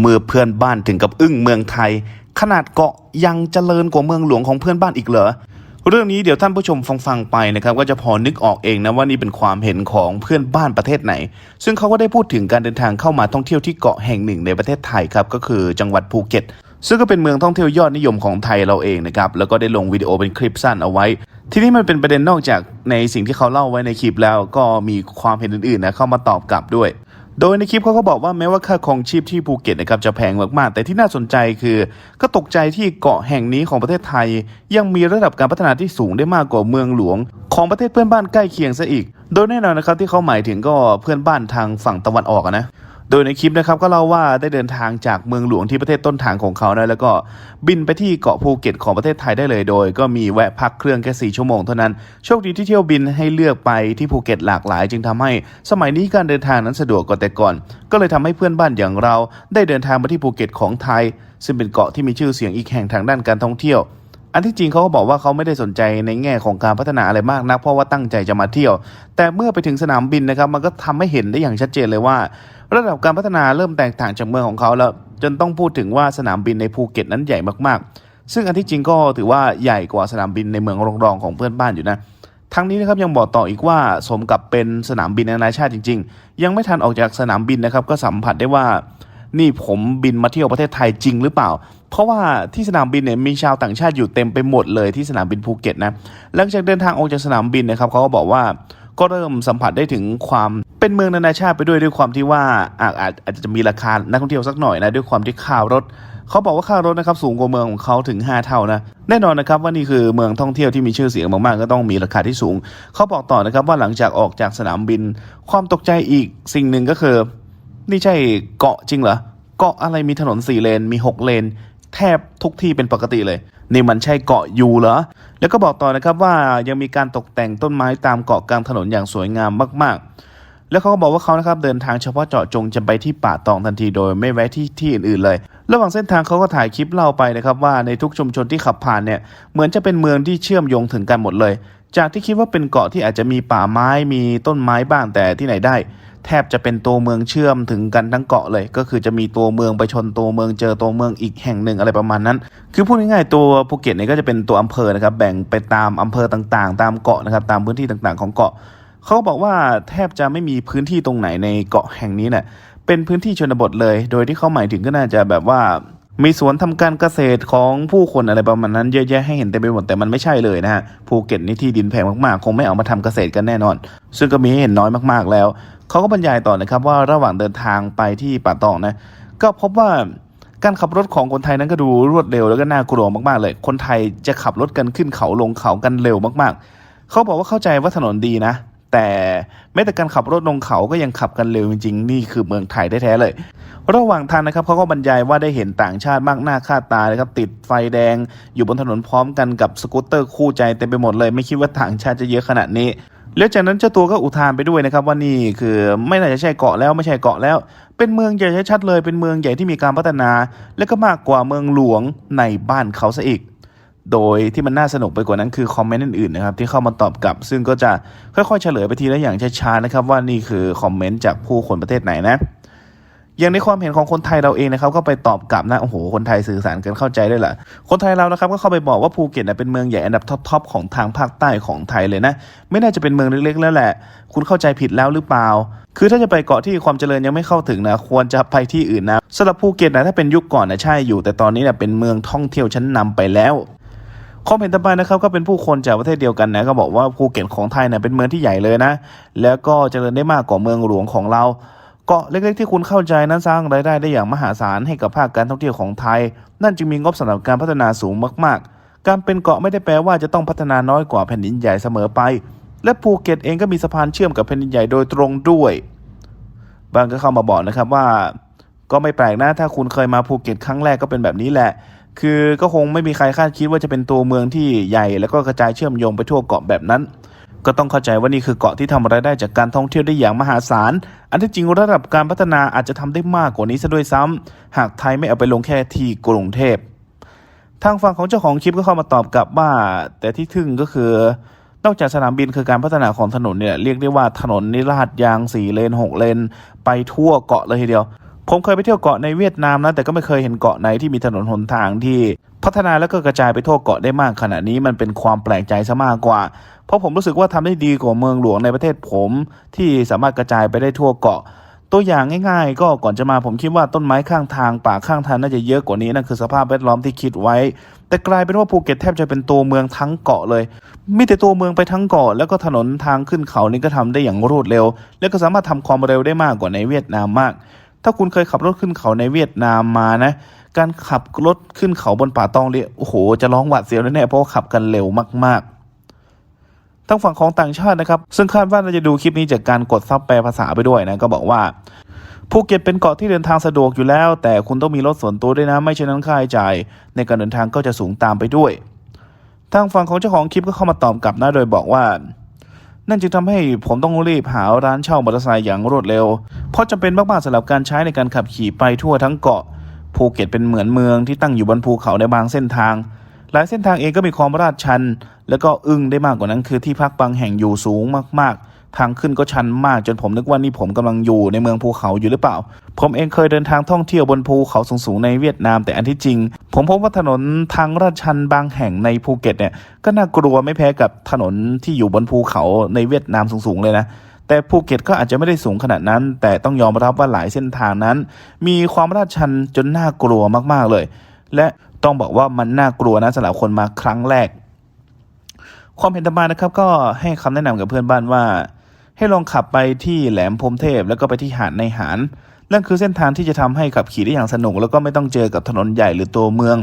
เมื่อเพื่อนบ้านถึงกับอึ้งเมืองไทย ขนาดเกาะยังเจริญกว่าเมืองหลวงของเพื่อนบ้านอีกเหรอเรื่องนี้เดี๋ยวท่านผู้ชมฟังฟังๆไปนะครับก็จะพอนึกออกเองนะว่านี่เป็นความเห็นของเพื่อนบ้านประเทศไหน ซึ่งเขาก็ได้พูดถึงการเดินทางเข้ามาท่องเที่ยวที่เกาะแห่งหนึ่งในประเทศไทยครับก็คือจังหวัดภูเก็ต ซึ่งก็เป็นเมืองท่องเที่ยวยอดนิยมของไทยเราเองนะครับแล้วก็ได้ลงวิดีโอเป็นคลิปสั้นเอาไว้ ทีนี้มันเป็นประเด็นนอกจากในสิ่งที่เขาเล่าไว้ในคลิปแล้วก็มีความเห็นอื่นๆนะเข้ามาตอบกลับด้วย โดยในคลิปเขาก็บอกว่าแม้ว่าค่าครองชีพที่ภูเก็ตนะครับจะแพงมากๆ แต่ที่น่าสนใจคือ ก็ตกใจที่เกาะแห่งนี้ของประเทศไทย ยังมีระดับการพัฒนาที่สูงได้มากกว่าเมืองหลวง ของประเทศเพื่อนบ้านใกล้เคียงซะอีก โดยแน่นอนนะครับที่เขาหมายถึงก็เพื่อนบ้านทางฝั่งตะวันออกนะ โดยในคลิปนะครับก็เล่าว่าได้เดินทางจากเมืองหลวงที่ประเทศต้นทางของเขานะแล้วก็บินไปที่เกาะภูเก็ตของประเทศไทยได้เลยโดย ก็มีแวะพักเครื่องแค่สี่ชั่วโมงเท่านั้นโชคดีที่เที่ยวบินให้เลือกไปที่ภูเก็ตหลากหลาย จึงทำให้สมัยนี้การเดินทางนั้นสะดวกกว่าแต่ก่อน ก็เลยทำให้เพื่อนบ้านอย่างเรา ได้เดินทางมาที่ภูเก็ตของไทย ซึ่งเป็นเกาะที่มีชื่อเสียงอีกแห่งทางด้านการท่องเที่ยว อันที่จริงเขาก็บอกว่าเขาไม่ได้สนใจในแง่ของการพัฒนาอะไรมากนัก เพราะว่าตั้งใจจะมาเที่ยว แต่เมื่อไปถึงสนามบินนะครับ มันก็ทำให้เห็นได้อย่างชัดเจนเลยว่า ระดับการพัฒนาเริ่มแตกต่างจากเมืองของเขาแล้ว จนต้องพูดถึงว่าสนามบินในภูเก็ตนั้นใหญ่มากๆ ซึ่งอันที่จริงก็ถือว่าใหญ่กว่าสนามบินในเมืองรองๆของเพื่อนบ้านอยู่นะทั้งนี้นะครับยังบอกต่ออีกว่าสมกับเป็นสนามบินนานาชาติจริง ๆ ยังไม่ทันออกจากสนามบินนะครับ ก็สัมผัสได้ว่า นี่ผมบินมาเที่ยวประเทศไทยจริงหรือเปล่า เพราะว่าที่สนามบินเนี่ยมีชาวต่างชาติอยู่เต็มไปหมดเลยที่สนามบินภูเก็ตนะหลังจากเดินทางออกจากสนามบินนะครับเขาก็บอกว่าก็เริ่มสัมผัสได้ถึงความเป็นเมืองนานาชาติไปด้วยด้วยความที่ว่าอาจอาจจะมีราคานักท่องเที่ยวสักหน่อยนะด้วยความที่ค่ารถเขาบอกว่าค่ารถนะครับสูงกว่าเมืองของเขาถึง 5 เท่านะแน่นอนนะครับว่านี่คือเมืองท่องเที่ยวที่มีชื่อเสียงมากๆก็ต้องมีราคาที่สูง เขาบอกต่อนะครับว่าหลังจากออกจากสนามบิน ความตกใจอีกสิ่งหนึ่งก็คือ นี่ใช่เกาะจริงเหรอเกาะอะไรมีถนนสี่เลนมีหกเลน แทบทุกที่เป็นปกติเลย นี่มันใช่เกาะยูเหรอ แล้วก็บอกต่อนะครับว่ายังมีการตกแต่งต้นไม้ตามเกาะกลางถนนอย่างสวยงามมากๆ แล้วเขาก็บอกว่าเขานะครับเดินทางเฉพาะเจาะจงจะไปที่ป่าตองทันทีโดยไม่แวะที่ที่อื่นๆเลย ระหว่างเส้นทางเขาก็ถ่ายคลิปเล่าไปนะครับว่าในทุกชุมชนที่ขับผ่านเนี่ยเหมือนจะเป็นเมืองที่เชื่อมโยงถึงกันหมดเลย จากที่คิดว่าเป็นเกาะที่อาจจะมีป่าไม้มีต้นไม้บ้างแต่ที่ไหนได้ แทบจะเป็นตัวเมืองเชื่อมถึงกันทั้งเกาะเลย ก็คือจะมีตัวเมืองไปชนตัวเมืองเจอตัวเมืองอีกแห่งหนึ่งอะไรประมาณนั้น คือพูดง่ายๆตัวภูเก็ตเนี่ยก็จะเป็นตัวอำเภอนะครับแบ่งไปตามอำเภอต่างๆ ตามเกาะนะครับตามพื้นที่ต่างๆของเกาะ เขาบอกว่าแทบจะไม่มีพื้นที่ตรงไหนในเกาะแห่งนี้เนี่ยเป็นพื้นที่ชนบทเลย โดยที่เขาหมายถึงก็น่าจะแบบว่า มีสวนทำการเกษตรของผู้คนอะไรประมาณนั้นเยอะแยะให้เห็นเต็มไปหมดแต่มันไม่ใช่เลยนะฮะภูเก็ตนี่ที่ดินแพงมากๆ คงไม่เอามาทำเกษตรกันแน่นอน ซึ่งก็มีให้เห็นน้อยมากๆแล้วเขาก็บรรยายต่อนะครับว่าระหว่างเดินทางไปที่ป่าตองนะ ก็พบว่าการขับรถของคนไทยนั้นก็ดูรวดเร็วแล้วก็น่ากลัวมากๆเลย คนไทยจะขับรถกันขึ้นเขาลงเขากันเร็วมากๆ เขาบอกว่าเข้าใจว่าถนนดีนะ แต่แม้แต่การขับรถลงเขาก็ยังขับกันเร็วจริงๆ นี่คือเมืองไทยแท้ๆเลย ระหว่างทางนะครับเขาก็บรรยายว่าได้เห็นต่างชาติมากหน้าค่าตานะครับติดไฟแดง อยู่บนถนนพร้อมกันกับสกูตเตอร์คู่ใจเต็มไปหมดเลย ไม่คิดว่าต่างชาติจะเยอะขนาดนี้แล้วจากนั้นเจ้าตัวก็อุทานไปด้วยนะครับว่านี่คือไม่น่าจะใช่เกาะแล้วไม่ใช่เกาะแล้ว เป็นเมืองใหญ่ชัดเลย เป็นเมืองใหญ่ที่มีการพัฒนา และก็มากกว่าเมืองหลวงในบ้านเขาซะอีก โดยที่มันน่าสนุกไปกว่านั้นคือคอมเมนต์อื่นๆนะครับที่เข้ามาตอบกลับ ซึ่งก็จะค่อยๆเฉลยไปทีละอย่างช้าๆนะครับว่านี่คือคอมเมนต์จากผู้คนประเทศไหนนะอย่างในความเห็นของคนไทยเราเองนะครับก็ไปตอบกลับนะโอ้โหคนไทยสื่อสารกันเข้าใจได้แหละคนไทยเรานะครับก็เข้าไปบอกว่าภูเก็ตเป็นเมืองใหญ่อันดับท็อปๆของทางภาคใต้ของไทยเลยนะ ไม่น่าจะเป็นเมืองเล็กๆแล้วแหละ คุณเข้าใจผิดแล้วหรือเปล่า คือถ้าจะไปเกาะที่ความเจริญยังไม่เข้าถึงนะควรจะไปที่อื่นนะสำหรับภูเก็ตนะถ้าเป็นยุคก่อนนะใช่อยู่ แต่ตอนนี้เนี่ยเป็นเมืองท่องเที่ยวชั้นนำไปแล้ว คอมเมนต์ต่อไปนะครับก็เป็นผู้คนจากประเทศเดียวกันนะก็บอกว่าภูเก็ตของไทยเนี่ยเป็นเมืองที่ใหญ่เลยนะ แล้วก็เจริญได้มากกว่าเมืองหลวงของเราเกาะเล็กๆที่คุณเข้าใจนั้นสร้างรายได้ได้อย่างมหาศาลให้กับภาคการท่องเที่ยวของไทย นั่นจึงมีงบสำหรับการพัฒนาสูงมากๆ การเป็นเกาะไม่ได้แปลว่าจะต้องพัฒนาน้อยกว่าแผ่นดินใหญ่เสมอไป และภูเก็ตเองก็มีสะพานเชื่อมกับแผ่นดินใหญ่โดยตรงด้วย บางก็เข้ามาบอกนะครับว่า ก็ไม่แปลกนะถ้าคุณเคยมาภูเก็ตครั้งแรกก็เป็นแบบนี้แหละ คือก็คงไม่มีใครคาดคิดว่าจะเป็นตัวเมืองที่ใหญ่ แล้วก็กระจายเชื่อมโยงไปทั่วเกาะแบบนั้น ก็ต้องเข้าใจว่านี่คือเกาะที่ทำรายได้จากการท่องเที่ยวได้อย่างมหาศาล อันที่จริงระดับการพัฒนาอาจจะทำได้มากกว่านี้ซะด้วยซ้ำหากไทยไม่เอาไปลงแค่ที่กรุงเทพทางฝั่งของเจ้าของคลิปก็เข้ามาตอบกลับว่า แต่ที่ทึ่งก็คือนอกจากสนามบินคือการพัฒนาของถนนเนี่ยเรียกได้ว่าถนนนี่ลาดยางสี่เลนหกเลน ไปทั่วเกาะเลยทีเดียว ผมเคยไปเที่ยวเกาะในเวียดนามนะแต่ก็ไม่เคยเห็นเกาะไหนที่มีถนนหนทางที่ พัฒนาแล้วก็กระจายไปทั่วเกาะได้มากขนาดนี้มันเป็นความแปลกใจซะมากกว่า เพราะผมรู้สึกว่าทำได้ดีกว่าเมืองหลวงในประเทศผม ที่สามารถกระจายไปได้ทั่วเกาะ ตัวอย่างง่ายๆ ก็ก่อนจะมาผมคิดว่าต้นไม้ข้างทางป่าข้างทางน่าจะเยอะกว่านี้นั่นคือสภาพแวดล้อมที่คิดไว้ แต่กลายเป็นว่าภูเก็ตแทบจะเป็นตัวเมืองทั้งเกาะเลยมีแต่ตัวเมืองไปทั้งเกาะแล้วก็ถนนทางขึ้นเขานี่ก็ทำได้อย่างรวดเร็ว แล้วก็สามารถทำความเร็วได้มากกว่าในเวียดนามมาก ถ้าคุณเคยขับรถขึ้นเขาในเวียดนามมานะ การขับรถขึ้นเขาบนป่าตองเนี่ยโอ้โห จะร้องหวาดเสียวแน่ๆเพราะขับกันเร็วมากๆทั้งฝั่งของต่างชาตินะครับ ซึ่งคาดว่าน่าจะดูคลิปนี้จากการกดซับแปลภาษาไปด้วยนะก็บอกว่าภูเก็ตเป็นเกาะที่เดินทางสะดวกอยู่แล้ว แต่คุณต้องมีรถส่วนตัวด้วยนะ ไม่เช่นนั้นค่าใช้จ่าย ในการเดินทางก็จะสูงตามไปด้วย ทางฝั่งของเจ้าของคลิปก็เข้ามาตอบกลับนะโดยบอกว่า นั่นจึงทำให้ผมต้องรีบหาร้านเช่ามอเตอร์ไซค์อย่างรวดเร็ว เพราะจำเป็นมากๆสำหรับการใช้ในการขับขี่ไปทั่วทั้งเกาะภูเก็ตเป็นเหมือนเมืองที่ตั้งอยู่บนภูเขาในบางเส้นทาง หลายเส้นทางเองก็มีความราดชัน และก็อึ้งได้มากกว่านั้นคือที่พักบางแห่งอยู่สูงมากๆ ทางขึ้นก็ชันมากจนผมนึกว่านี่ผมกำลังอยู่ในเมืองภูเขาอยู่หรือเปล่า ผมเองเคยเดินทางท่องเที่ยวบนภูเขาสูงๆในเวียดนามแต่อันที่จริง ผมพบว่าถนนทางลาดชันบางแห่งในภูเก็ตเนี่ยก็น่ากลัวไม่แพ้กับถนนที่อยู่บนภูเขาในเวียดนามสูงๆเลยนะแต่ภูเก็ตก็อาจจะไม่ได้สูงขนาดนั้น แต่ต้องยอมรับว่าหลายเส้นทางนั้น มีความลาดชันจนน่ากลัวมากๆเลย และต้องบอกว่ามันน่ากลัวนะสำหรับคนมาครั้งแรก ความเห็นต่อมานะครับก็ให้คำแนะนำกับเพื่อนบ้านว่า ให้ลองขับไปที่แหลมพรมเทพแล้วก็ไปที่หาดในหารนั่นคือเส้นทางที่จะทำให้ขับขี่ได้อย่างสนุก แล้วก็ไม่ต้องเจอกับถนนใหญ่หรือตัวเมือง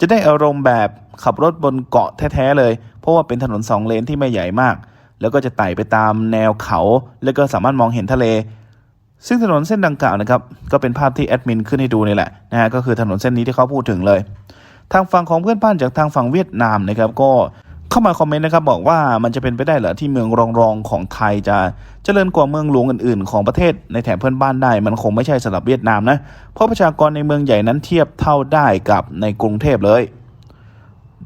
จะได้อารมณ์แบบขับรถบนเกาะแท้ๆเลย เพราะว่าเป็นถนนสองเลนที่ไม่ใหญ่มาก แล้วก็จะไต่ไปตามแนวเขา แล้วก็สามารถมองเห็นทะเล ซึ่งถนนเส้นดังกล่าวนะครับก็เป็นภาพที่แอดมินขึ้นให้ดูนี่แหละนะฮะก็คือถนนเส้นนี้ที่เขาพูดถึงเลย ทางฝั่งของเพื่อนบ้านจากทางฝั่งเวียดนามนะครับก็ เข้ามาคอมเมนต์นะครับบอกว่ามันจะเป็นไปได้เหรอที่เมืองรองๆของไทยจะเจริญกว่าเมืองหลวงอื่นๆ ของประเทศในแถบเพื่อนบ้านได้ มันคงไม่ใช่สำหรับเวียดนามนะ เพราะประชากรในเมืองใหญ่นั้นเทียบเท่าได้กับในกรุงเทพเลย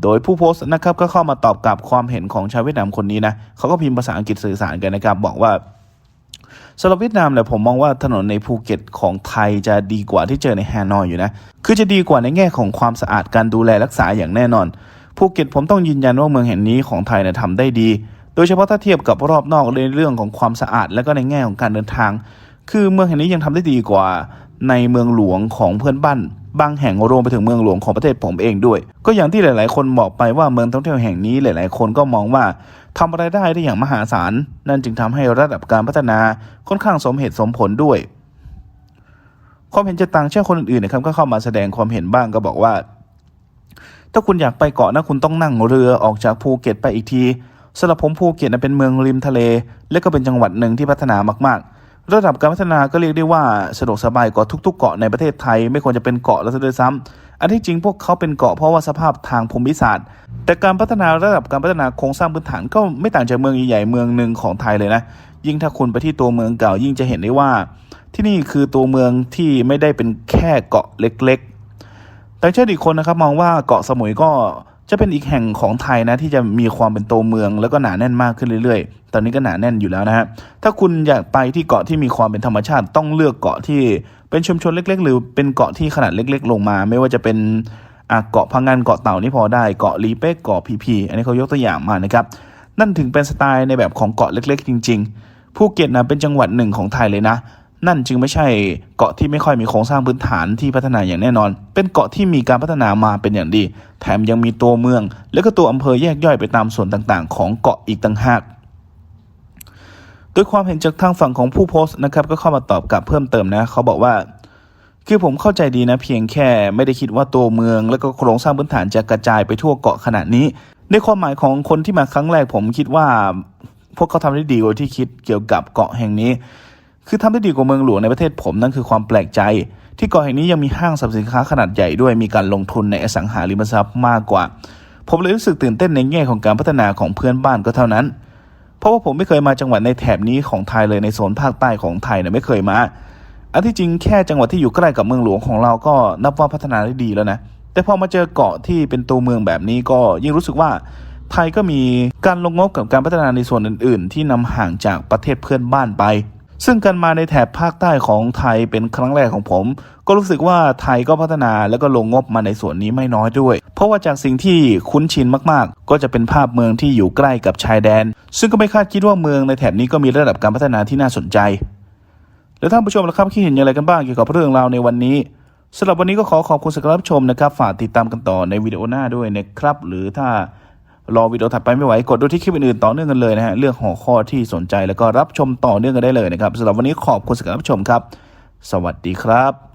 โดยผู้โพสต์นะครับก็เข้ามาตอบกลับความเห็นของชาวเวียดนามคนนี้นะเขาก็พิมพ์ภาษาอังกฤษสื่อสารกันนะครับ บอกว่าสำหรับเวียดนามเนี่ยผมมองว่าถนนในภูเก็ตของไทยจะดีกว่าที่เจอในฮานอยอยู่นะ คือจะดีกว่าในแง่ของความสะอาดการดูแลรักษาอย่างแน่นอน ภูเก็ตผมต้องยืนยันว่าเมืองแห่งนี้ของไทยเนี่ยทำได้ดี โดยเฉพาะถ้าเทียบกับรอบนอกในเรื่องของความสะอาด และก็ในแง่ของการเดินทาง คือเมืองแห่งนี้ยังทำได้ดีกว่าในเมืองหลวงของเพื่อนบ้านบางแห่งรวมไปถึงเมืองหลวงของประเทศผมเองด้วย ก็อย่างที่หลาย ๆ คนบอกไปว่าเมืองท่องเที่ยวแห่งนี้หลาย ๆ คนก็มองว่าทำรายได้ได้อย่างมหาศาล นั่นจึงทำให้ระดับการพัฒนาค่อนข้างสมเหตุสมผลด้วย ความเห็นจากต่างเชาติคนอื่นๆนะครับก็เข้ามาแสดงความเห็นบ้างก็บอกว่า ถ้าคุณอยากไปเกาะนะคุณต้องนั่งเรือออกจากภูเก็ตไปอีกทีสำหรับผมภูเก็ตนะเป็นเมืองริมทะเล และก็เป็นจังหวัดหนึ่งที่พัฒนามากๆ ระดับการพัฒนาก็เรียกได้ว่าสะดวกสบายกว่าทุก ๆ เกาะในประเทศไทย ไม่ควรจะเป็นเกาะแล้วซะด้วยซ้ำอันที่จริงพวกเขาเป็นเกาะเพราะว่าสภาพทางภูมิศาสตร์ แต่การพัฒนาระดับการพัฒนาโครงสร้างพื้นฐานก็ไม่ต่างจากเมืองใหญ่ๆเมืองหนึ่งของไทยเลยนะ ยิ่งถ้าคุณไปที่ตัวเมืองเก่ายิ่งจะเห็นได้ว่า ที่นี่คือตัวเมืองที่ไม่ได้เป็นแค่เกาะเล็กๆ ต่างชาติอีกคนนะครับมองว่าเกาะสมุยก็จะเป็นอีกแห่งของไทยนะที่จะมีความเป็นโตเมือง แล้วก็หนาแน่นมากขึ้นเรื่อยๆ ตอนนี้ก็หนาแน่นอยู่แล้วนะฮะ ถ้าคุณอยากไปที่เกาะที่มีความเป็นธรรมชาติต้องเลือกเกาะที่เป็นชุมชนเล็ก ๆ หรือเป็นเกาะที่ขนาดเล็ก ๆ ลงมา ไม่ว่าจะเป็นเกาะพังงานเกาะเต่านี่พอได้เกาะลีเป๊กเกาะพีพีอันนี้เขายกตัวอย่างมานะครับนั่นถึงเป็นสไตล์ในแบบของเกาะเล็ก ๆ จริง ๆ ภูเก็ตนะเป็นจังหวัดหนึ่งของไทยเลยนะ นั่นจึงไม่ใช่เกาะที่ไม่ค่อยมีโครงสร้างพื้นฐานที่พัฒนาอย่างแน่นอน เป็นเกาะที่มีการพัฒนามาเป็นอย่างดี แถมยังมีตัวเมือง และก็ตัวอำเภอแยกย่อยไปตามส่วนต่างๆ ของเกาะอีกต่างหากโดยความเห็นจากทางฝั่งของผู้โพสต์นะครับก็เข้ามาตอบกลับเพิ่มเติมนะเขาบอกว่า คือผมเข้าใจดีนะเพียงแค่ไม่ได้คิดว่าตัวเมือง และก็โครงสร้างพื้นฐานจะกระจายไปทั่วเกาะขนาดนี้ ในความหมายของคนที่มาครั้งแรกผมคิดว่า พวกเขาทำได้ดีกว่าที่คิดเกี่ยวกับเกาะแห่งนี้ คือทำได้ดีกว่าเมืองหลวงในประเทศผมนั่นคือความแปลกใจ ที่เกาะแห่งนี้ยังมีห้างสรรพสินค้าขนาดใหญ่ด้วยมีการลงทุนในอสังหาริมทรัพย์มากกว่า ผมเลยรู้สึกตื่นเต้นในแง่ของการพัฒนาของเพื่อนบ้านก็เท่านั้น เพราะว่าผมไม่เคยมาจังหวัดในแถบนี้ของไทยเลยในโซนภาคใต้ของไทยเนี่ยไม่เคยมาอันที่จริงแค่จังหวัดที่อยู่ใกล้กับเมืองหลวงของเราก็นับว่าพัฒนาได้ดีแล้วนะแต่พอมาเจอเกาะที่เป็นตัวเมืองแบบนี้ก็ยิ่งรู้สึกว่าไทยก็มีการลงงบกับการพัฒนาในส่วนอื่น ๆ ที่นำห่างจากประเทศเพื่อนบ้านไป ซึ่งการมาในแถบภาคใต้ของไทยเป็นครั้งแรกของผม ก็รู้สึกว่าไทยก็พัฒนาแล้วก็ลงงบมาในส่วนนี้ไม่น้อยด้วย เพราะว่าจากสิ่งที่คุ้นชินมากๆ ก็จะเป็นภาพเมืองที่อยู่ใกล้กับชายแดน ซึ่งก็ไม่คาดคิดว่าเมืองในแถบนี้ก็มีระดับการพัฒนาที่น่าสนใจ แล้วท่านผู้ชมล่ะครับคิดเห็นอย่างไรกันบ้างเกี่ยวกับเรื่องราวในวันนี้สำหรับวันนี้ก็ขอขอบคุณสำหรับรับชมนะครับ ฝากติดตามกันต่อในวิดีโอหน้าด้วยนะครับ หรือถ้า รอวิดีโอถัดไปไม่ไหว กดดูที่คลิปอื่นๆต่อเนื่องกันเลยนะฮะเรื่องหัวข้อที่สนใจแล้วก็รับชมต่อเนื่องกันได้เลยนะครับสำหรับวันนี้ขอบคุณสำหรับรับชมครับ สวัสดีครับ